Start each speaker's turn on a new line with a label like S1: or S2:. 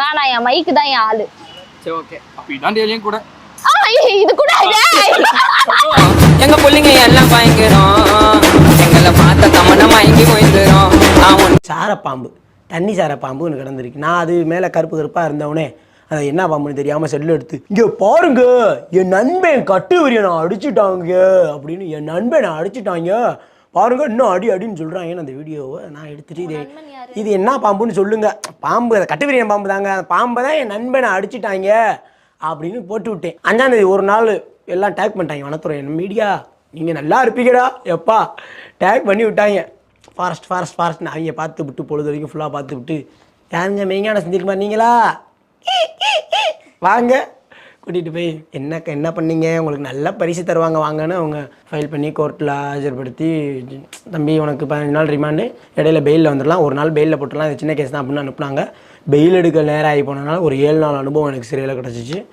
S1: வேணாம் என் மைக்கு தான் என் ஆளு.
S2: சரி ஓகே அப்போ இதான் டெய்லியும் கூட.
S1: இது கூட.
S3: எங்க புள்ளைங்க எல்லாம் பயங்கரம். எங்களை பார்த்த தமன மயங்கி போயிருந்தோம் அவன்
S4: சாரப்பாம்பு தண்ணி சாரப்பாம்பு ஒன்று கிடந்திருக்கு. நான் அது மேலே கருப்பு கருப்பாக இருந்தவனே அது என்ன பாம்புன்னு தெரியாமல் செல்லு எடுத்து இங்கே பாருங்க என் நண்பன் கட்டு வரிய நான் அடிச்சுட்டாங்க அப்படின்னு என் நண்பன் நான் அடிச்சுட்டாங்க. பாருங்க இன்னும் அடி அடின்னு சொல்கிறாங்க அந்த வீடியோவை நான் எடுத்துட்டு இது இது என்ன பாம்புன்னு சொல்லுங்க. பாம்பு அதை கட்டுவிரியன் பாம்பு தாங்க. அந்த பாம்பை தான் என் நண்பனை அடிச்சுட்டாங்க அப்படின்னு போட்டு விட்டேன். அஞ்சாந்தேதி ஒரு நாள் எல்லாம் டேக் பண்ணிட்டாங்க வனத்துறை. மீடியா நீங்கள் நல்லா இருப்பீங்கடா. எப்பா? டேக் பண்ணி விட்டாங்க. ஃபாரஸ்ட் ஃபாரஸ்ட் ஃபாரஸ்ட்னு அவங்க பார்த்து விட்டு பொழுது வரைக்கும் ஃபுல்லாக பார்த்து விட்டு யாருங்க? மெய்ஞான செஞ்சிருக்குமா நீங்களா? வாங்க. கூட்டிகிட்டு போய் என்ன என்ன பண்ணீங்க? உங்களுக்கு நல்ல பரிசு தருவாங்க வாங்கன்னு அவங்க ஃபைல் பண்ணி கோர்ட்டில் ஆஜர்படுத்தி தம்பி உனக்கு பதினஞ்சு நாள் ரிமாண்டு இடையில பெயிலில் வந்துடலாம். ஒரு நாள் பெயிலில் போட்டுடலாம். இது சின்ன கேஸ் தான் அப்படின்னு அனுப்புனாங்க. பெயில் எடுக்க நேரம் ஆகி போனதுனால ஒரு ஏழு நாள் அனுபவம் எனக்கு சிறையில் கிடச்சிச்சு.